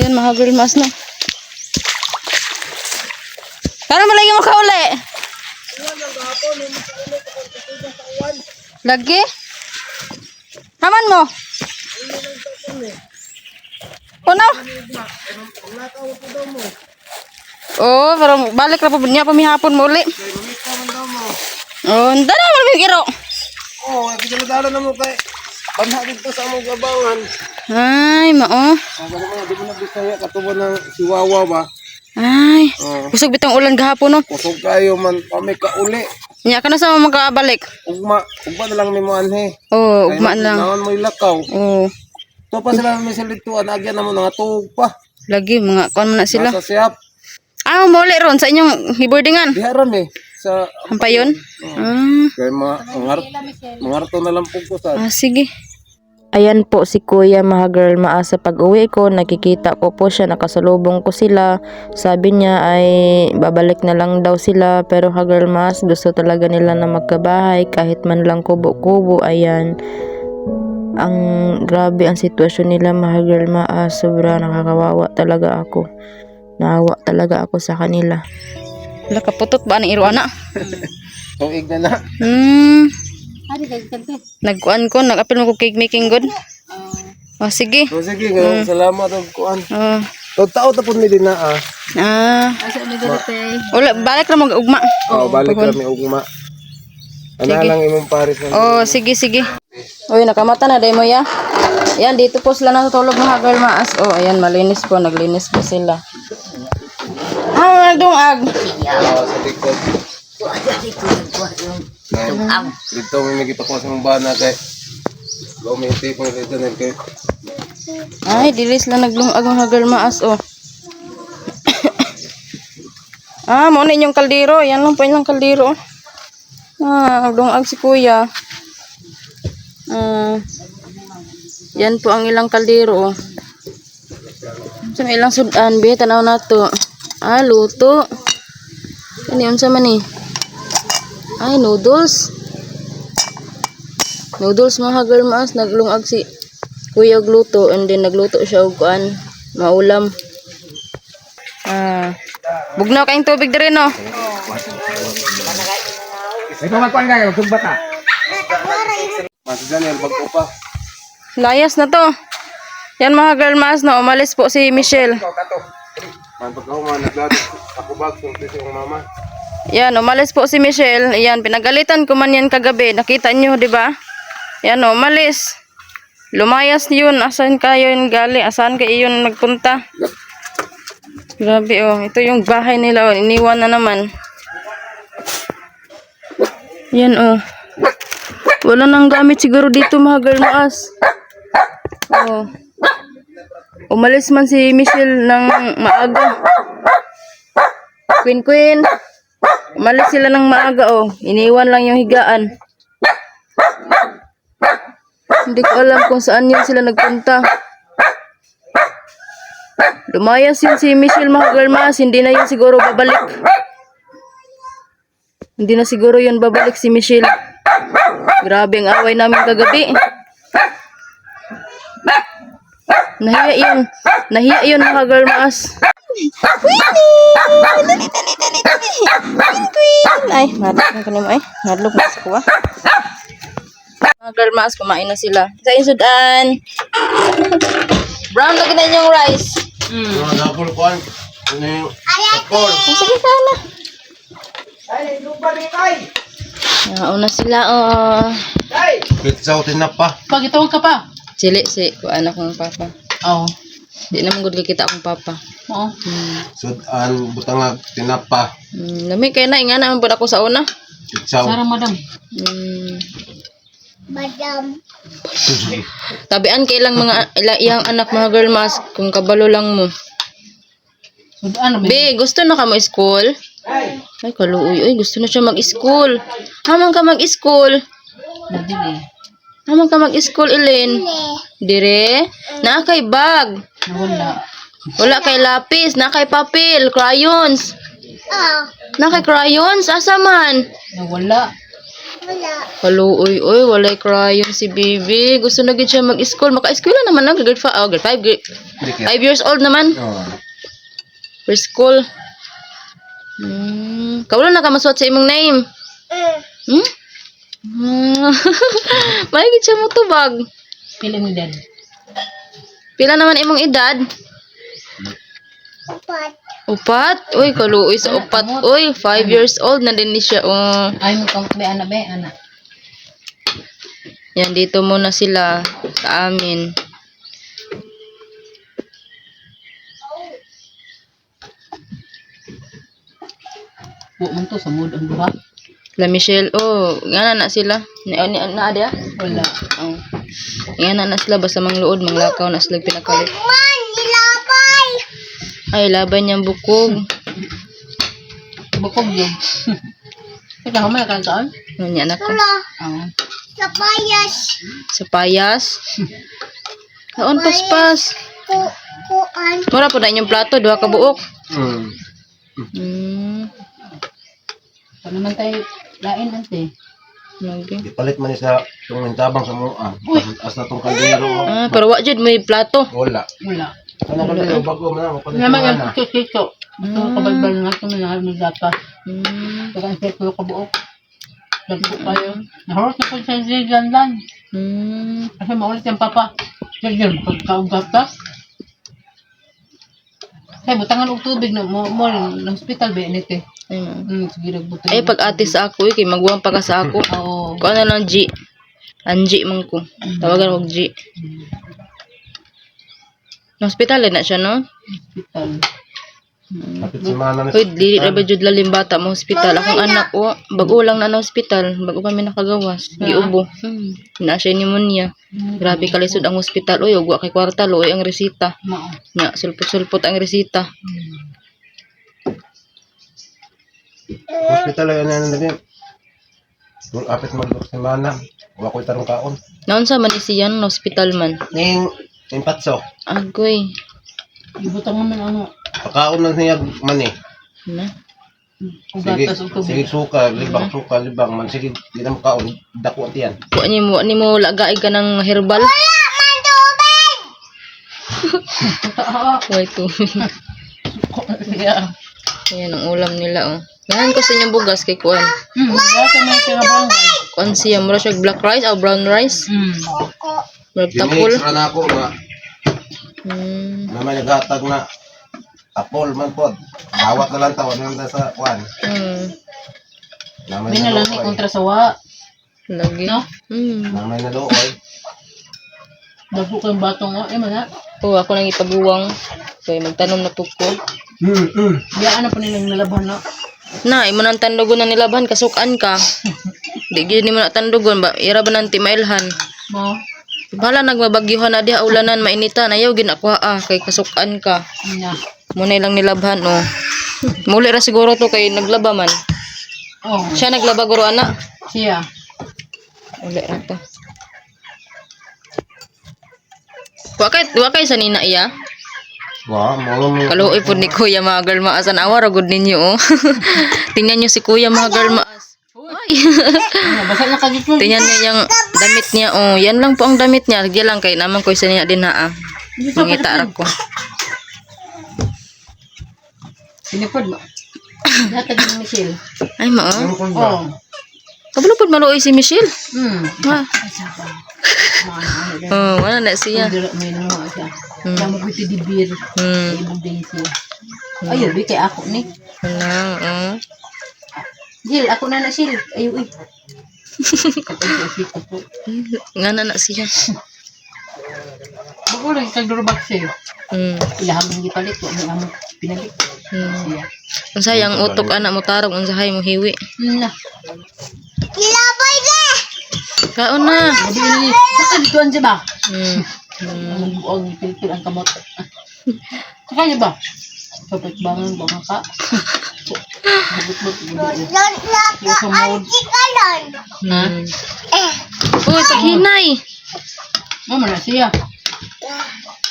Yan, mga girl mas na. Para malagi mo ka uli. Lagi? Haman mo? Puno? Oh, pero balik na po niya pamihapon mo uli. Oh, na mo iro. Oo, oh, pinagdala na mo kay banha dito sa among gabangan. Ay, mao. Gano'n mga, di mo na bisaya, katubo ng siwawa ba? Ay, Oo. kusog bitang ulan gahapon no. Kusog kayo man, kami kauli. Nya ka na sa magkabalik. Ugma, ugma na lang ni mo anhe. Oh, ugma lang. Naman mo ilakaw. Oh, To pa sila may salituan, agyan naman nga tuog pa. lagi mga kuan man na sila. Nasa siyap. Ah, muli ron sa inyong hibordingan. Diharan eh. Sa, Hampayon? Ah, kay mga, mangar, mangarto na lang po ko sa. ah, sige. Ayan po si Kuya mga girl. Maasa pag uwi ko nakikita ko po siya nakasalubong ko sila. Sabi niya ay babalik na lang daw sila. Pero ha girl mas gusto talaga nila na magkabahay kahit man lang kubo-kubo. Ayan. Ang grabe ang sitwasyon nila mga girl. Maas sobra nakakawawa talaga ako. Naawa talaga ako sa kanila. Wala kaputot ba ang iro ana? Tuig na na. Hmm. Nagkuan ko, nag-apil mo ko cake making good. Oh, sige. So sige, ngayon, salamat og kuan. Oh. Totoo tapos mi din na ah. Ah. Wala, balik na mag-ugma. Oh, balik kami ugma. Ana lang imong pares na. Oh, sige, sige. Uy, nakamata na, day mo ya. Ayan, dito po sila natutulog mga girl maas. Oh, ayan, malinis po. Naglinis po sila. Ah, nagdungag. Oh, sa likod. Ay, Dito may nagipakuha sa mong bana kay Gumiti po dito na kay Ay, dili sila naglungag mga girl maas. Oh. ah, mo na inyong kaldero. Yan lang po inyong kaldero. Ah, naglungag si kuya. Ah, yan po ang ilang kaldero. Oh. Sa ilang sudan, be, tanaw na to. Ah, luto. Ano yun sa man eh? Ay, noodles. Noodles mga girl maas. Naglungag si kuya og luto and then nagluto siya og kuan maulam ah bugnaw kayong tubig diri no Mas Daniel bagko pa. layas na to yan mga girl mas no umalis po si Michelle Man pagkahuman naglado ako bag sa mama. Yan umalis po si Michelle. Yan pinagalitan ko man yan kagabi. Nakita niyo di ba? Yan umalis. Lumayas yun. Asan kayo yun gali? Asan kayo yun nagpunta? Grabe oh. Ito yung bahay nila oh. iniwan na naman. Yan oh. Wala nang gamit siguro dito mga girl maas oh. Umalis man si Michelle ng maaga. Queen Queen umalis sila ng maaga oh iniwan lang yung higaan hindi ko alam kung saan yun sila nagpunta. Lumayas yun si Michelle mga girl mas, hindi na yun siguro babalik. Hindi na siguro yun babalik si Michelle. Grabe ang away namin kagabi. Nahiya yun. Nahiya yun mga girl mas. Ay, madlok na kanimo ay. Madlok na sa kuha. Mga girl mas, kumain na sila. Sa insudan. Brown lagi na yung rice. Mm. Mga dapol kuan. Ano yung dapol? Oh, sige ka na. Nauna sila, oh. Kitsaw tinapa. Pag itawag ka pa. Chili, si kuan akong papa. Oo. Di naman gud kita akong papa. Oo. Hmm. Sudan butang tinapa. Hmm. Lami kay na, inga naman po ako sa una. Kitsaw. Sarang madam. Hmm. Tabian kay ilang mga ila, iyang anak mga girl mas kung kabalo lang mo. Ano ba? Be, gusto na ka mo school? Ay, kaluoy. Ay, gusto na siya mag-school. Hamang ka mag-school. Nadili. Hamang ka mag-school, Elaine. Dire? Na kay bag. Nawala. Wala kay lapis. Na kay papel. Crayons. Na kay crayons. Asa man? Nawala. Hello, oy, oy, walay crayon si baby. Gusto na gid siya mag-school. Maka-school na naman, no? grade 5, oh, grade 5, grade 5 years old naman. Oh. Preschool. Hmm. Kaulo na ka masuot sa imong name? Hmm? Ah. Mahigit siya mo tubag. Pili mo din. Pila naman imong edad? Upat. Upat? Uy, kaluoy sa upat. Uy, 5 years old na din ni siya. Oh. Ay mo kang be ana be ana. Yan, dito muna sila sa amin. Bu man to sa mood ang duha. La Michelle, oh, nga na sila. Ni, ni, na ada? Wala. Oh. Nga na sila, basta mangluod, manglakaw na sila pinakalit. Ay, laban niyang bukog. Bukog yun. Ikaw hamay ka saan? Ano niya anak ko? Oo. Sa payas. Kaon paspas. Mura po na inyong plato, duha ka buok. Mm. Hmm. Pa naman tayo lain ante. Lagi. Ipalit man sa itong mintabang sa mua. As na itong kaldero. Ah, pero wa jud may plato. Wala. Wala. Ano kaldero, bago mo na. Mapalit Naman yung na. kito-kito. Ito kabalbal nga ito na may dapat. Hmm. Ito ang set ko kabuok. Nagbuok kayo. Nahorot na po sa Zigan lang. Hmm. Kasi maulit yung papa. Sige, magkaugat ka. Kaya butangan og tubig na mo mo ng hospital ba init eh. Hmm, sige nagbuto. Ay, pag ate sa ako, eh, kay magwang pa ka sa ako. Oo. Kung ano lang, G. Anji man ko. Tawagan mo G. Na hospital na siya, no? Hospital. Kapit si mana na dili ra ba jud lalim bata mo hospital. Akong anak o bago lang na na hospital, bago kami nakagawas. Giubo. Hmm. Na siya pneumonia. Grabe kalisod ang hospital. Oy, ugwa kay kwarta lo ang resita. Nya sulpot-sulpot ang resita. Hospital ay ano na din. Kung apit mo si mana. Wala ko itarong kaon. Naon sa man siyan no hospital man. Ning, ning patso. Agoy. Ibutang mo man ano. Pakaon na niya mani. Na. Sige, tubig. sige suka, libang suka, libang man. Sige, di na makaon. Dako at yan. Wa ni mo ni mo lagaay ka ng herbal. Why to? Yeah. Ayan ang ulam nila oh. Yan ko sa inyong bugas kay Kuan. Hmm, dati may tinabangay. Kuan siya, mura siya black rice o brown rice. Hmm. Mura tapol. Gini, na ako nga. Hmm. Naman naghatag na tapol man po. Bawat na lang tawag nila sa kwan. Hmm. Naman na nalang ni kontra sa wa. Lagi. No? Hmm. Naman na looy. Dago kayong batong nga. Eh, mana. Oh, ako nang ipaguwang. So, magtanom na po ko. Hmm, hmm. Biyaan na po nilang nalaban na. Na, imo nang tandugon na nilaban, kasukan ka. Di gyud nimo na tandugon ba? Ira ba nang timailhan? Mo. Bala nagmabagyuhan na diha ulanan mainitan ayaw gid ako ah kay kasukan ka. Na. Muna lang nilabhan oh. Muli ra siguro to kay naglaba man. Oh. Siya naglaba guro ana. Siya. Uli ra to. Wa kay wa kay sa nina iya. Wow. Kaluoy po ni Kuya mga girl maasan awa ra gud ninyo oh. Tingnan niyo si Kuya mga girl maas. Ay. Tingnan niyo yung damit niya oh. Yan lang po ang damit niya. Diyan lang kay naman ko isa niya din ha. ah. Mangita ra ko. Sinipod mo. Dati din Michelle. Ay mao. Oh. Kabalo po maluoy si Michelle. Hmm. Ha. Din. Oh, wala na siya. May namuha siya. Kaya magwiti di beer. Hmm. Ibig din siya. Ayun, di kay ako ni. Wala, oh. Jill, ako na na Jill. Ayo, uy. Ko. Nga na na siya. Bago lang kag durobak siya. Hmm. Ilaham ng gipalit. Huwag mo among pinalit. Hmm. Siya. Unsa yang utok anak mo tarong unsahay mo hiwi. Na. Kaon na. Sabi ni, saka dituan siya ba? Hmm. Ang pilipil ang kamot. Saka niya ba? Kapit bangon ba nga ka? Bugot-bugot. Yung sa mode. Hmm. Uy, paghinay. Mama na siya.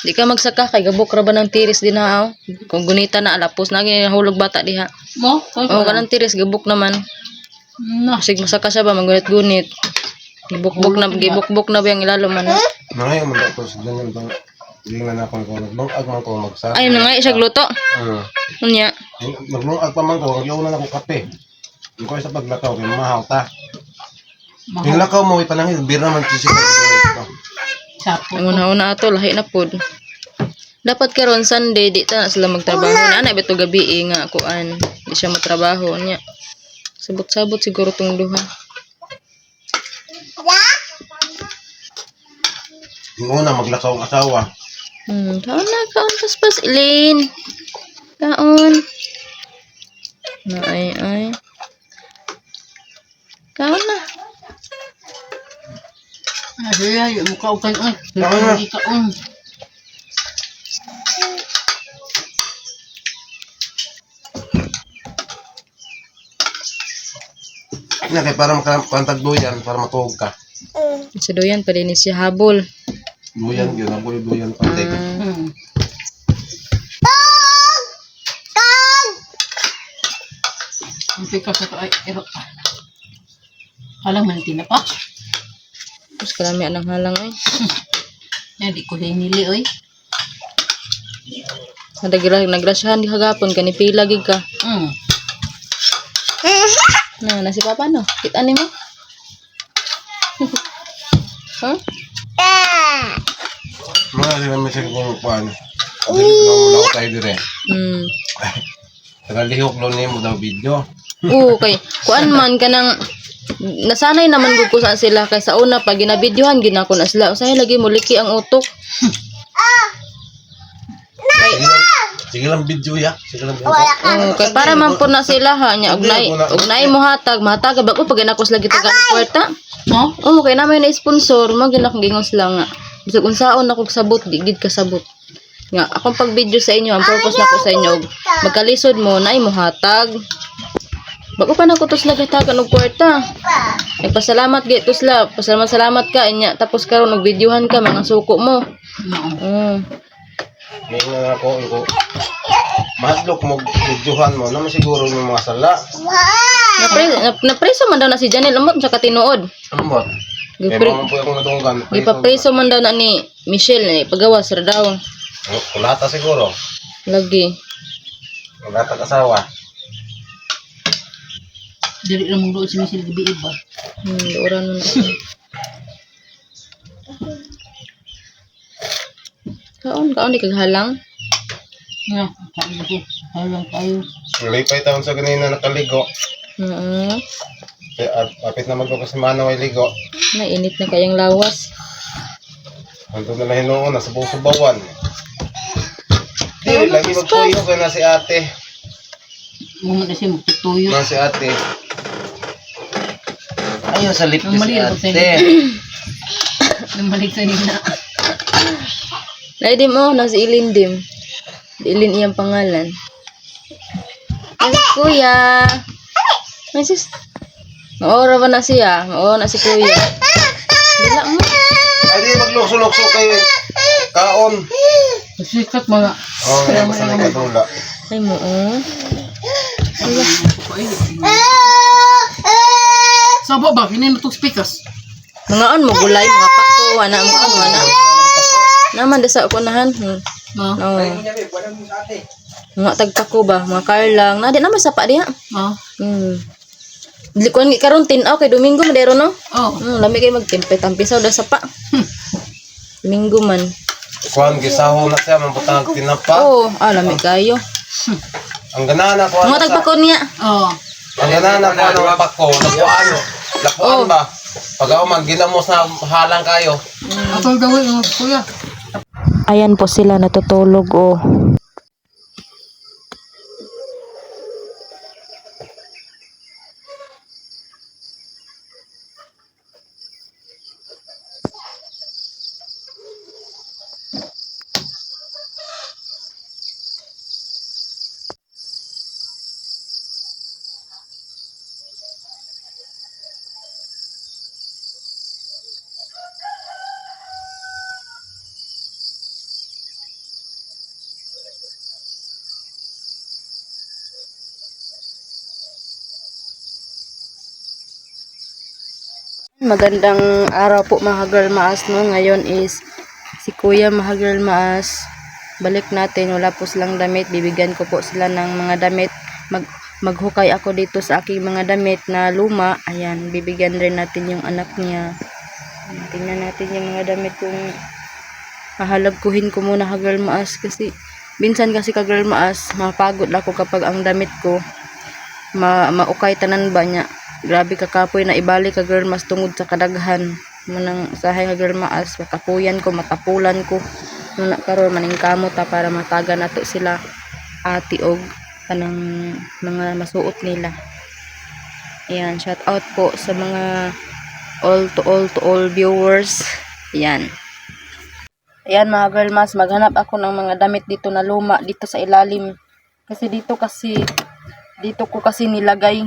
Di ka magsaka kay gabok ra ba ng tiris din ha. oh. Kung gunita na alapos na hulog bata diha. Mo? Oh, kanang tiris gabok naman. Na, Kasi masaka siya ba, magunit-gunit. Gibukbok na, gibukbok na ba yung ilalo man. no? Nangayon mo ako sa ganyan bang Tingnan na ako kung naglungag man ko magsa. Ay, na nga, siya gluto. Hmm. Unya. Naglungag pa man ko, nagyaw na ako kape. Yung ko sa paglakaw, kaya mahaw ta. Yung lakaw mo, ipanangin, bira man sisig. Sapo. Ang una-una ato, lahi na pod. Dapat karon Sunday, di ta na sila magtrabaho. Na, na, beto gabi eh, nga, kuan. Di siya matrabaho niya. Sabot-sabot siguro tong duha. Yung una, maglakaw ang asawa. Hmm, kaon na, kaon paspas, Ilin. Kaon. Na, ay, ay. Kaon na. Siya, yung mukha kayo. Ay, Tama na. hindi ka on. Ina, kaya para makapantag duyan, para matuhog ka. Sa doyan, pa din siya habol. Duyan, yun, ang duyan pantay. Hmm. Ang pikas na to ay erot. Alam man tina pa. Tapos karami anang halang ay. Yan, di ko hinili, oy. Nadagira, nagrasyahan di kagapon, kanipila gig ka. Hmm. Na, na si Papa no? Kita ni mo? huh? Mga sila may sige kung kuhan. Ko mo lang tayo dire. Hmm. Nagalihok lo ni mo daw video. Oo, kay kuan man kanang nasanay naman gud ko saan sila kay sa una pag ginabidyohan ginako na sila usahay lagi mo liki ang utok. Sige lang, sige lang video ya. Sige lang video. Oo, kay para man po na sila ha nya ugnay ugnay mo hatag matag ba ko pag ginakos lagi taga kwarta. No? Oo, kay namin na sponsor mo ginak gingon sila nga. Bisag unsaon ako sabot di gid kasabot. Nga akong pag video sa inyo ang purpose nako sa inyo magkalisod mo na mo hatag. Bago pa nako tos nagatagan og kwarta. Nagpasalamat gid tusla, pasalamat salamat ka inya tapos karon og videohan ka mga suko mo. Mm. May nga ako, ko. Mahadlok mo videohan mo. Naman siguro yung mga sala. Napre, na, napreso man daw na si Janel amot sa katinuod. Ba? Kaya Gipre, mga po akong natunggan. gipapreso man daw na ni Michelle eh, pagawas ra daw. Kulata siguro. Lagi. Kulata kasawa. Dili lang mong si Michelle gabi ba? Hmm, oran mo na. Kaon, kaon di kaghalang. Nga, sabi ko, halang tayo. Lipay taon sa ganina nakaligo. Oo. Kaya ap- apit na magko kasi manaw ay ligo. Mainit na kayang lawas. Ando na lang hinuon, nasa buong subawan. Di, lagi magtuyo ka na si ate. Mga na siya magtutuyo. Na si ate. Ayaw sa lip Ang mali si ang ate. Namalik sa nila. Naidim mo, nasa ilindim. Ilin iyang pangalan. Ay, kuya. Ay, sis. Maora ba na siya? Oo na si kuya. Bila mo. Ay, di maglukso-lukso kayo. Kaon. Sikat mga. Oo, oh, ngayon sa nagkatula. Ay mo, oh. Sabo ba? Kinin itong speakers. Mga on mo gulay, mga pako, wala mo on, wala. Naman dasa ako nahan. Hmm. No? No. Mga tagpako ba, mga karlang. Na di naman sapa diha. No? Hmm. Ni karon tinaw kay Domingo madero no. Oh. Hmm, lami kay magtempe tampisaw da sapa. Domingo man. Kuhan, gisaho na siya, mabutang tinapa. Oh, ah lami kayo. Ang ganana ko, Mga tagpako niya. Oh. ang ganana ko, ng pako, lapuan. Lapuan ba? Pag ako man, ginamos na halang kayo. Atol daw yung kuya. Ayan po sila natutulog oh. Magandang araw po mga girl maas no. Ngayon is si Kuya mga girl maas. Balik natin. Wala po silang damit. Bibigyan ko po sila ng mga damit. Mag maghukay ako dito sa aking mga damit na luma. Ayan. Bibigyan rin natin yung anak niya. Tingnan natin yung mga damit kung hahalagkuhin ko muna ka girl maas kasi minsan kasi ka girl maas mapagod ako kapag ang damit ko ma maukay tanan ba niya grabe ka kapoy na ibalik ka girl mas tungod sa kadaghan. Manang sahay nga girl maas. Makapuyan ko matapulan ko. Nuna karon maning kamot ta para mataga nato sila. Ati og kanang mga masuot nila. Ayan shout out po sa mga all to all to all viewers. Ayan. Ayan mga girl mas, maghanap ako ng mga damit dito na luma dito sa ilalim. Kasi dito kasi, dito ko kasi nilagay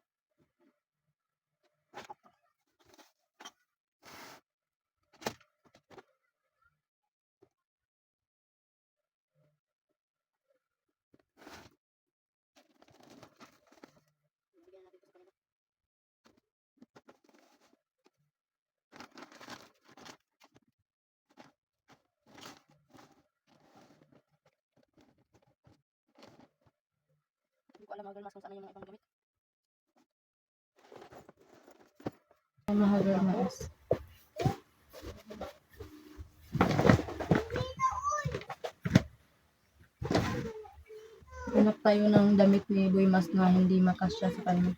ko alam mga mas kung saan yung mga ibang damit. Mga girl mas. Hanap tayo ng damit ni Boy Mas na hindi makasya sa kanya.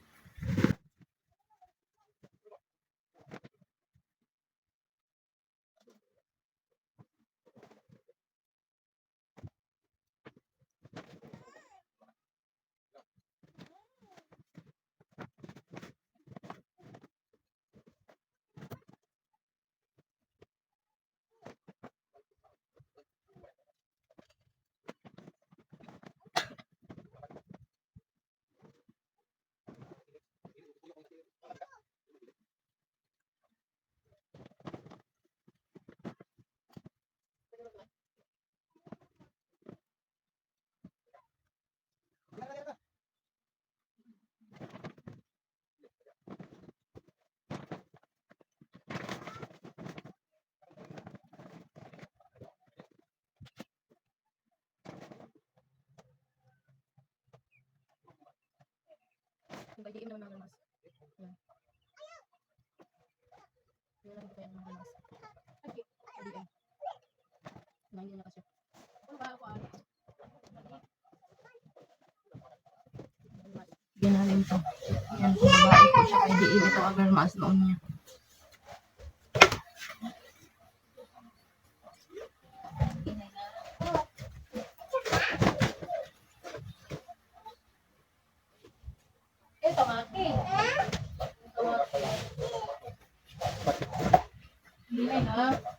Kay DM naman mga mas. Yan. Yan lang kaya mga mas. Okay. DM. Na hindi na kasi. Yan natin to. Yan kung babae ko siya kay DM ito agar maas noon niya. Hinay.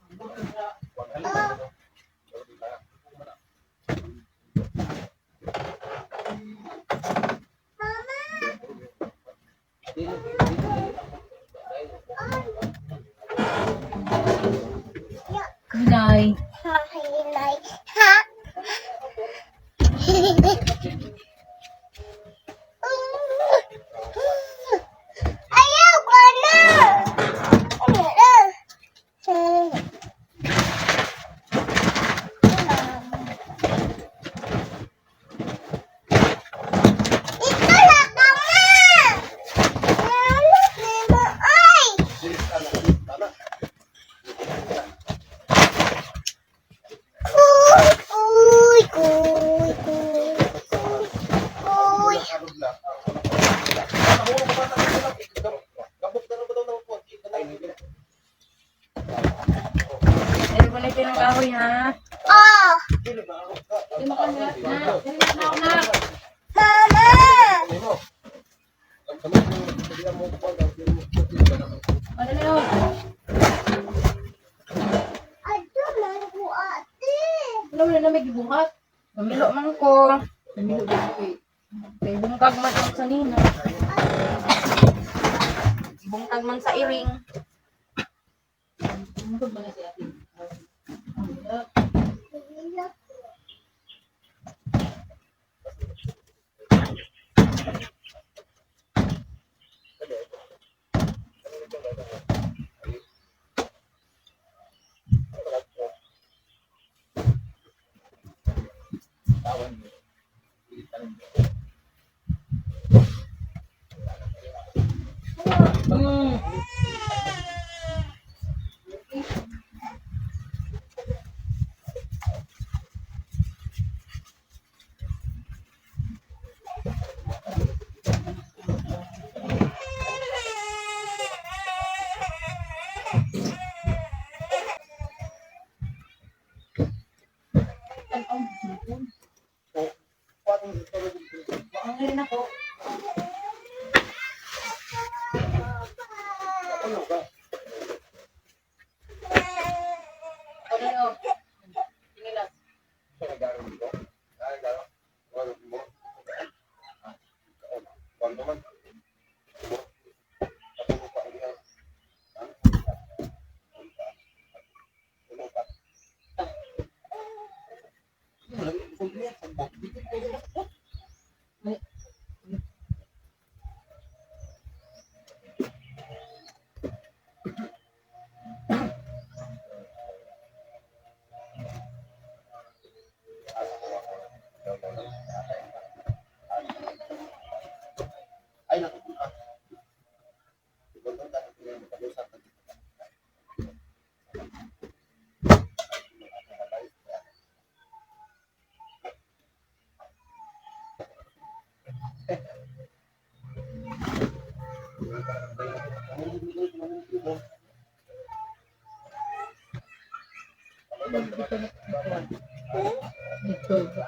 Ito,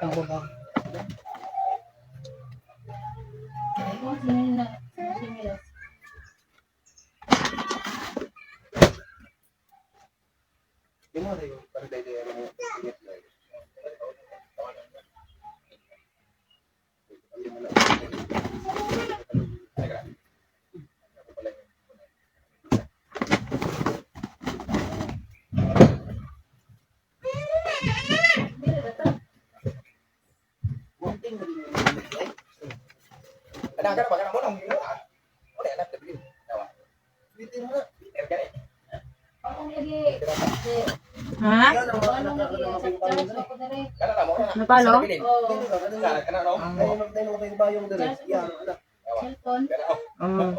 ang baba. Ada ada bagaimana mau nang gila. Boleh ada beli. Tawa. Bitin mo na. Ergan. Ha? Kana Kana kana no. Cellphone. Um,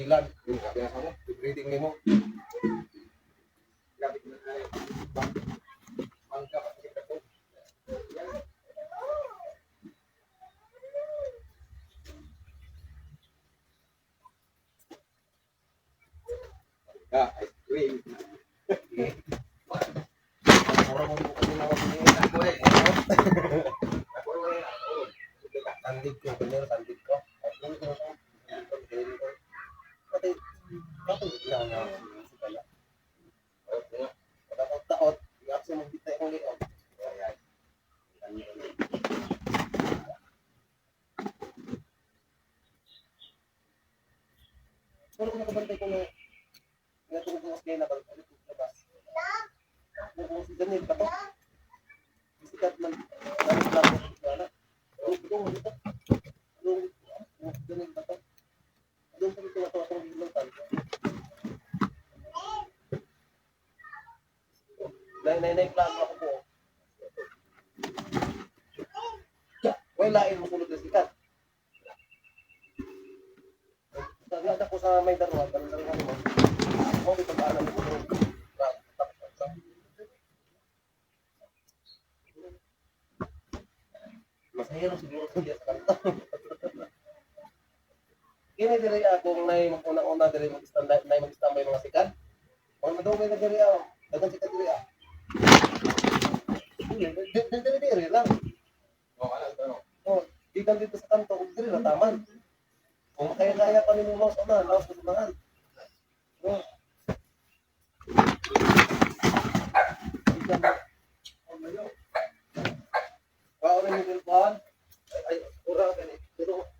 Pasilan. Yung sabi nga mo. Reading mo. Grabe na ay. Mangka kasi ka Ah, ice cream. Mura mo ko kasi nawag ni ako eh. Ako eh. Tandig ko, bener tandig ko. Ako ko. Pati ako lang na sila. Okay. Dapat taot, yak sa magbitay ang liog. Ayan. Pero kung nakabantay ko na Natulog ko sa kaya na balik ulit sa bus. Kung si Daniel pa to. Nanay plano ako po. Wala lain mo sulod na sikat. Naglaga ko sa may darwa, ganun lang ano mo. Ako may pagkaanan mo. Masahiro siguro kung diya sa kanto. Kini diri akong nay una-una diri mag-standby nay mag-standby mga sikat. Kung madugay na diri ako, dagan sikat diri ah. Diri diri lang. Oh, ano to? Oh, ikan dito sa kanto ug diri ra taman. Kung kaya-kaya pa nimo laos na, laos. Oh. Ikan. Oh, mayo. Wa ora ni bilban. Ay, ay, ora gani. Dito. Ay,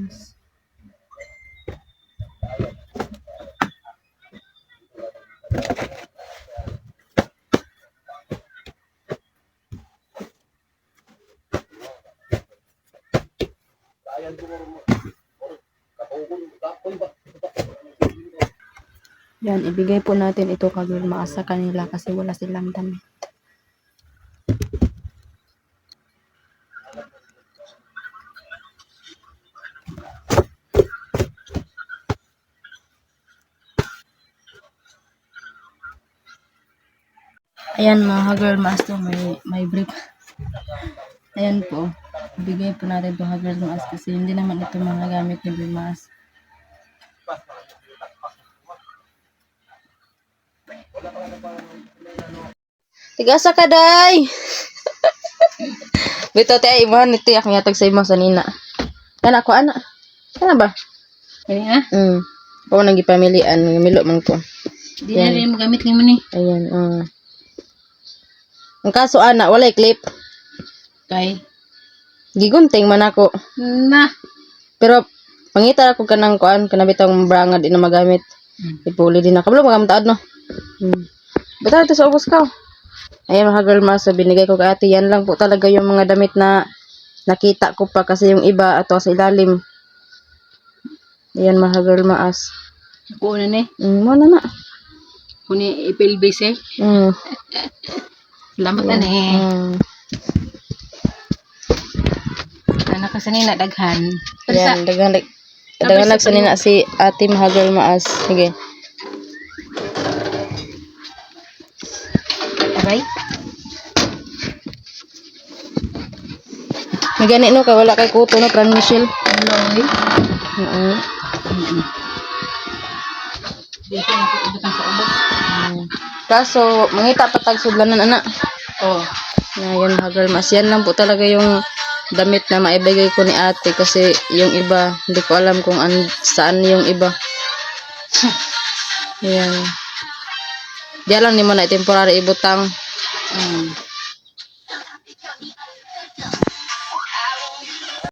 Yan, ibigay po natin ito kag maas sa kanila kasi wala silang damit. Ayan mga girl master, may, may brief. Ayan po. Ibigay po natin ito girl maas kasi hindi naman ito mga gamit ni Bimas. Tigasa ka, day! Bito, te, imahan ito yak yatag sa imo sa nina. Yan ako, ana. Ano ba? Kani ah, Hmm. Oo, nang gipamilian. Milo man ko. di na rin magamit ni mo ni. Ayan, ah. Ang kaso, ana, walay clip. Kay, Gigunting man ako. na. Pero, pangita ako kanang kuan, kanabitang branga di na magamit. Hmm. Ipuli din na. Kabalo, magamtaad, no? Hmm. Bata, ito sa ubos ka. Ayan, mga girl mas, binigay ko kay ate. Yan lang po talaga yung mga damit na nakita ko pa kasi yung iba ato sa ilalim. Ayan, mga girl maas. Kuha na ni. Mm, mo na. Kuni ipilbis eh. Mm. Salamat na ni. Mm. Ano kasi ni nadaghan. Pero sa, Yan, dagan dagan nagsanin na si ate mga girl maas. Sige. aray. May gani no, kay wala kay kuto no, pran Michelle. Loy. Oo. Kaso, mangita patag sudlanan ana. Oh. Ngayon, girl mas yan lang po talaga yung damit na maibigay ko ni ate kasi yung iba, hindi ko alam kung an saan yung iba. Yan. Diyan lang ni mo na temporary ibutang. Mm.